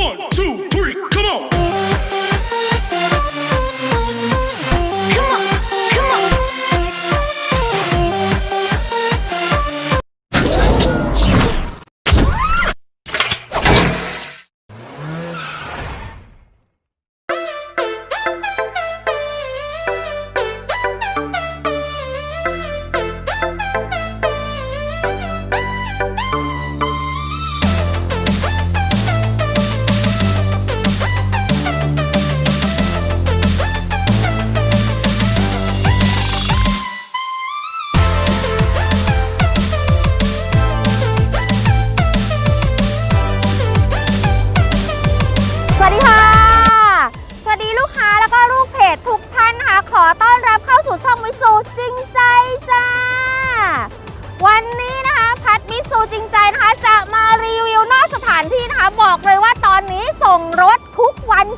One, two,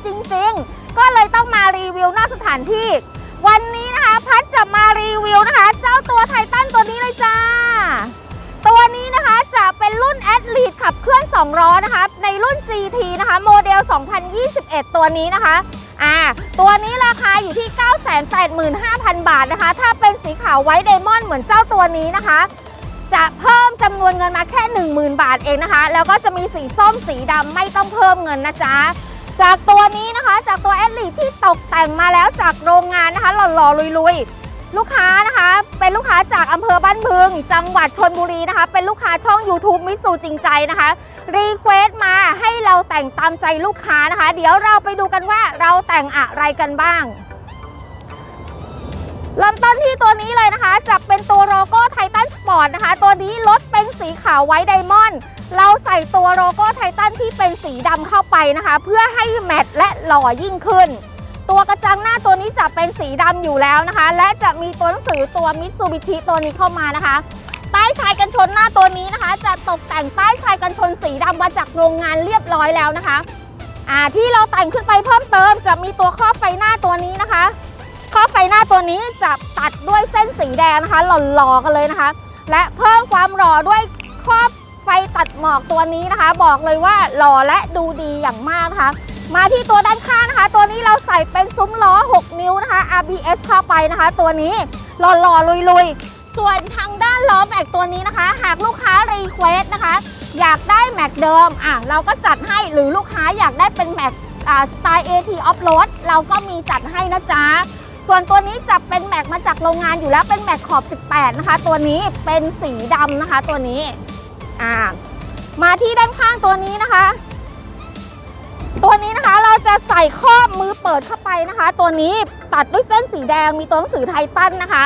จริง ๆ ก็เลยต้องมารีวิวนอกสถานที่ วันนี้นะคะพัดจะมารีวิวนะคะ เจ้าตัวไททันตัวนี้เลยจ้า ตัวนี้นะคะจะเป็นรุ่นแอดลีดขับเคลื่อน2ล้อนะคะในรุ่น GT นะคะโมเดล 2021 ตัวนี้นะคะอ่าตัวนี้ราคาอยู่ที่ 985,000 บาทนะคะ ถ้าเป็นสีขาวไวท์ไดมอนด์เหมือนเจ้าตัวนี้นะคะจะเพิ่มจำนวนเงินมาแค่ 10,000 บาทเองนะคะ แล้วก็จะมีสีส้มสีดำไม่ต้องเพิ่มเงินนะจ๊ะ จากตัวนี้นะคะจากตัวแอดลีที่ตกแต่งมาแล้วจากโรงงานนะคะ หล่อๆลุยๆ ลูกค้านะคะ เป็นลูกค้าจากอำเภอบ้านบึง จังหวัดชนบุรีนะคะ เป็นลูกค้าช่อง YouTube มิสูจริงใจนะคะ รีเควสต์มาให้เราแต่งตามใจลูกค้านะคะ เดี๋ยวเราไปดูกันว่าเราแต่งอะไรกันบ้างเริ่มต้นที่ตัวนี้เลยนะคะจะเป็นตัวโลโก้ไททันสปอร์ตนะคะ ตัวนี้รถเป็นสีขาวไวท์ไดมอนด์ เราใส่ตัวโลโก้ไททันที่เป็นสีดำเข้าไปนะคะ เพื่อให้แมทและหล่อยิ่งขึ้น ตัวกระจังหน้าตัวนี้จะเป็นสีดำอยู่แล้วนะคะ และจะมีตัวหนังสือตัวมิตซูบิชิตัวนี้เข้ามานะคะใต้ชายกันชนหน้าตัวนี้นะคะ จะตกแต่งใต้ชายกันชนสีดำมาจากโรงงานเรียบร้อยแล้วนะคะอ่าที่เราแต่งขึ้นไปเพิ่มเติม จะมีตัวครอบไฟหน้าตัวนี้นะคะครอบไฟหน้าตัวนี้จะตัดด้วยเส้นสีแดงนะคะ หล่อๆกันเลยนะคะ และเพิ่มความหล่อด้วยครอบ ไฟตัดหมอกตัวนี้นะคะ บอกเลยว่าหล่อและดูดีอย่างมากนะคะ มาที่ตัวด้านข้างนะคะ ตัวนี้เราใส่เป็นซุ้มล้อ 6 นิ้วนะคะ RBS เข้าไปนะคะ ตัวนี้หล่อๆลุยๆ ส่วนทางด้านล้อแม็กตัวนี้นะคะ หากลูกค้ารีเควสนะคะ อยากได้แม็กเดิมอะเราก็จัดให้หรือลูกค้าอยากได้เป็นแม็กสไตล์ AT Off Road เราก็มีจัดให้นะจ๊ะส่วนตัวนี้จะเป็นแม็กมาจากโรงงานอยู่แล้วเป็นแม็กขอบ 18 นะคะ ตัวนี้เป็นสีดำนะคะตัวนี้ อ่ามาที่ด้านข้างตัวนี้นะคะ ตัวนี้นะคะเราจะใส่ครอบมือเปิดเข้าไปนะคะ ตัวนี้ตัดด้วยเส้นสีแดงมีตัวหนังสือไททันนะคะ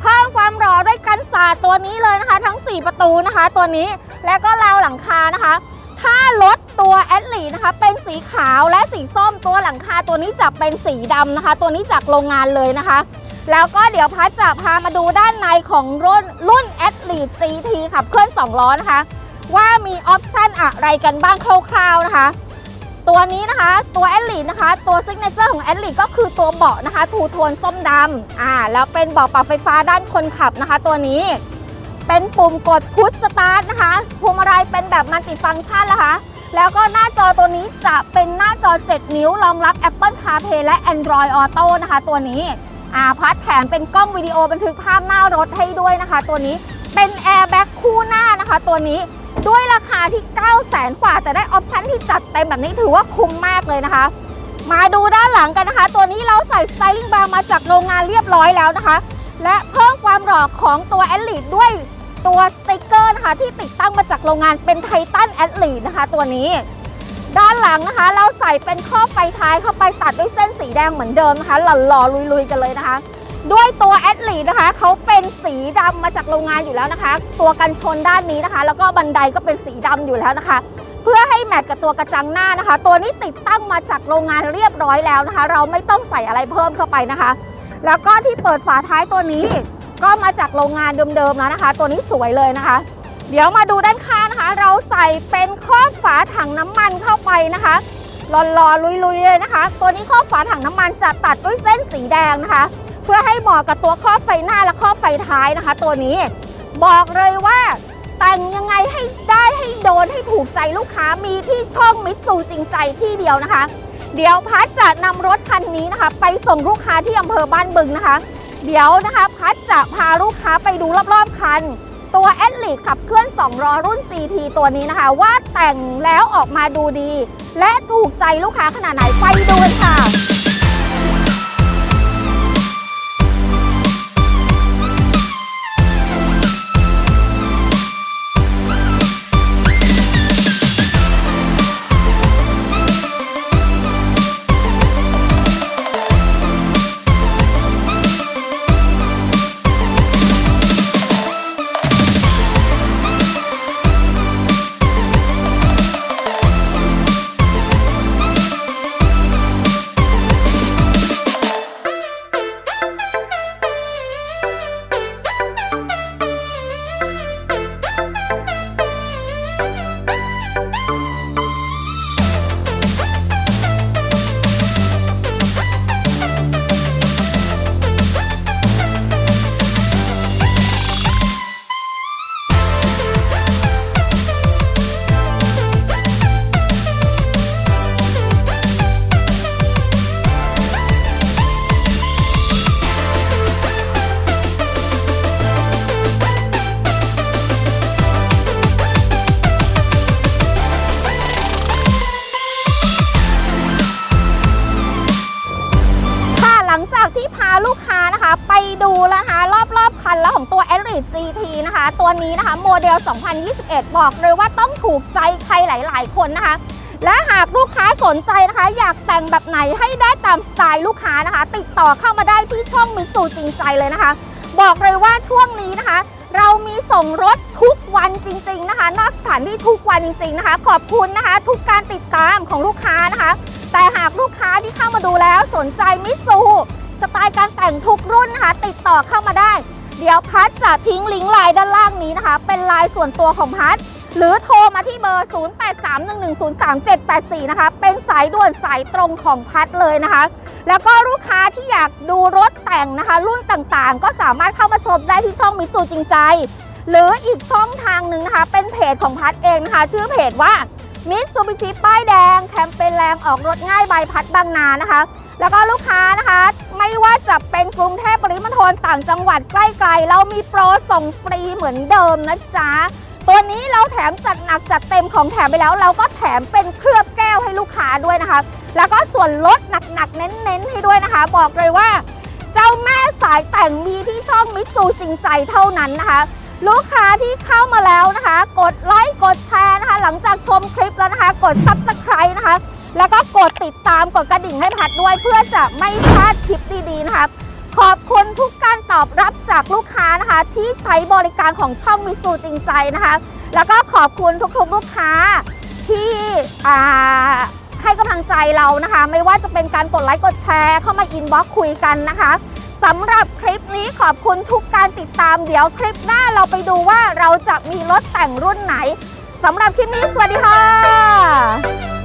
เพิ่มความหล่อด้วยกันศาสตร์ตัวนี้เลยนะคะ ทั้ง 4 ประตูนะคะ ตัวนี้แล้วก็ราวหลังคานะคะ ถ้ารถตัวแอดลีนะคะ เป็นสีขาวและสีส้มตัวหลังคาตัวนี้จะเป็นสีดำนะคะ ตัวนี้จากโรงงานเลยนะคะ แล้วก็เดี๋ยวพัดจะพามาดูด้านในของรุ่นรุ่นแอดลี GT ขับเคลื่อน 2 ล้อนะคะ ว่ามีออปชันอะไรกันบ้างคร่าวๆนะคะ ตัวนี้นะคะตัวแอดลีนะคะตัวซิกเนเจอร์ของแอดลีก็คือตัวเบาะนะคะทูโทนส้มดำอ่าแล้วเป็นเบาะปรับไฟฟ้าด้านคนขับนะคะ ตัวนี้เป็นปุ่มกดพุชสตาร์ทนะคะพวงมาลัยเป็นแบบมัลติฟังก์ชันนะคะ แล้วก็หน้าจอตัวนี้จะเป็นหน้าจอ 7 นิ้วรองรับ Apple CarPlay และ Android Auto นะคะ ตัวนี้ อาพัดแถมเป็นกล้องวิดีโอบันทึกภาพหน้ารถให้ด้วยนะคะ ตัวนี้เป็นแอร์แบ็กคู่หน้านะคะ ตัวนี้ด้วยราคาที่ 9 0 0แสนกว่า แต่ได้ออปชั่นที่จัดเต็มแบบนี้ถือว่าคุ้มมากเลยนะคะ มาดูด้านหลังกันนะคะ ตัวนี้เราใส่สไตลิ่งบาร์มาจากโรงงานเรียบร้อยแล้วนะคะ และเพิ่มความหล่อของตัวแอดลีดด้วยตัวสติกเกอร์นะคะที่ติดตั้งมาจากโรงงานเป็นไททันแอดลีดนะคะ ตัวนี้ ด้านหลังนะคะ เราใส่เป็นข้อบไฟท้ายเข้าไปตัดด้วยเส้นสีแดงเหมือนเดิมนะคะหล่อๆลุยๆกันเลยนะคะ ด้วยตัวแอดลีนะคะเขาเป็นสีดำมาจากโรงงานอยู่แล้วนะคะ ตัวกันชนด้านนี้นะคะ แล้วก็บันไดก็เป็นสีดำอยู่แล้วนะคะ เพื่อให้แมทกับตัวกระจังหน้านะคะ ตัวนี้ติดตั้งมาจากโรงงานเรียบร้อยแล้วนะคะ เราไม่ต้องใส่อะไรเพิ่มเข้าไปนะคะ แล้วก็ที่เปิดฝาท้ายตัวนี้ ก็มาจากโรงงานเดิมๆแล้วนะคะ ตัวนี้สวยเลยนะคะ เดี๋ยวมาดูด้านข้าง เราใส่เป็นครอบฝาถังน้ำมันเข้าไปนะคะหล่อๆลุยๆเลยนะคะ ตัวนี้ครอบฝาถังน้ำมันจะตัดด้วยเส้นสีแดงนะคะ เพื่อให้เหมาะกับตัวครอบไฟหน้าและครอบไฟท้ายนะคะ ตัวนี้บอกเลยว่าแต่งยังไงให้ได้ให้โดนให้ถูกใจลูกค้ามีที่ช่องมิตซูจริงใจที่เดียวนะคะ เดี๋ยวพัดจะนำรถคันนี้นะคะ ไปส่งลูกค้าที่อำเภอบ้านบึงนะคะ เดี๋ยวนะคะ พัดจะพาลูกค้าไปดูรอบๆคัน ตัวแอดลีดขับเคลื่อน2ล้อรุ่น GT ตัวนี้นะคะ ว่าแต่งแล้วออกมาดูดี และถูกใจลูกค้าขนาดไหนไปดูกันค่ะ ลังจากที่พาลูกค้านะคะ ไปดูแล้วนะคะ รอบๆคันแล้วของตัว a r i GT นะคะ ตัวนี้นะคะโมเดล 2021 บอกเลยว่าต้องถูกใจใครหลาย ๆ คนนะคะ และหากลูกค้าสนใจนะคะ อยากแต่งแบบไหนให้ได้ตามสไตล์ลูกค้านะคะ ติดต่อเข้ามาได้ที่ช่องมิสูจริงใจเลยนะคะ บอกเลยว่าช่วงนี้นะคะ เรามีส่งรถทุกวันจริง ๆนะคะ นอกสถานที่ทุกวันจริง ๆนะคะ ขอบคุณนะคะ ทุกการติดตามของลูกค้านะคะ แต่หากลูกค้าที่เข้ามาดูแล้วสนใจมิสูสไตล์การแต่งทุกรุ่นนะคะ ติดต่อเข้ามาได้ เดี๋ยวพัดจะทิ้งลิงก์ไลน์ด้านล่างนี้นะคะ เป็นไลน์ส่วนตัวของพัด หรือโทรมาที่เบอร์ 0831103784 นะคะ เป็นสายด่วนสายตรงของพัดเลยนะคะ แล้วก็ลูกค้าที่อยากดูรถแต่งนะคะ รุ่นต่างๆ ก็สามารถเข้ามาชมได้ที่ช่องมิสูจริงใจ หรืออีกช่องทางหนึ่งนะคะ เป็นเพจของพัดเองนะคะ ชื่อเพจว่า มิตซูบิชิป้ายแดง แคมเปญแรงออกรถง่ายใบพัดบางนานะคะ แล้วก็ลูกค้านะคะ ไม่ว่าจะเป็นกรุงเทพปริมณฑลต่างจังหวัดใกล้ๆ เรามีโปรส่งฟรีเหมือนเดิมนะจ๊ะ ตัวนี้เราแถมจัดหนักจัดเต็มของแถมไปแล้ว เราก็แถมเป็นเคลือบแก้วให้ลูกค้าด้วยนะคะ แล้วก็ส่วนลดหนักๆเน้นๆให้ด้วยนะคะ บอกเลยว่า เจ้าแม่สายแต่งมีที่ช่องมิตซูจริงใจเท่านั้นนะคะ ลูกค้าที่เข้ามาแล้วนะคะ กดไลค์กดแชร์นะคะ หลังจากชมคลิปแล้วนะคะ กดซับสไครต์นะคะ แล้วก็กดติดตามกดกระดิ่งให้พัดด้วย เพื่อจะไม่พลาดคลิปดีๆนะคะขอบคุณทุกการตอบรับจากลูกค้านะคะ ที่ใช้บริการของช่องมิสูจริงใจนะคะ แล้วก็ขอบคุณทุกๆลูกค้าที่ให้กำลังใจเรานะคะ ไม่ว่าจะเป็นการกดไลค์กดแชร์เข้ามาอินบ็อกซ์คุยกันนะคะ สำหรับคลิปนี้ขอบคุณทุกการติดตามเดี๋ยวคลิปหน้าเราไปดูว่าเราจะมีรถแต่งรุ่นไหนสำหรับคลิปนี้สวัสดีค่ะ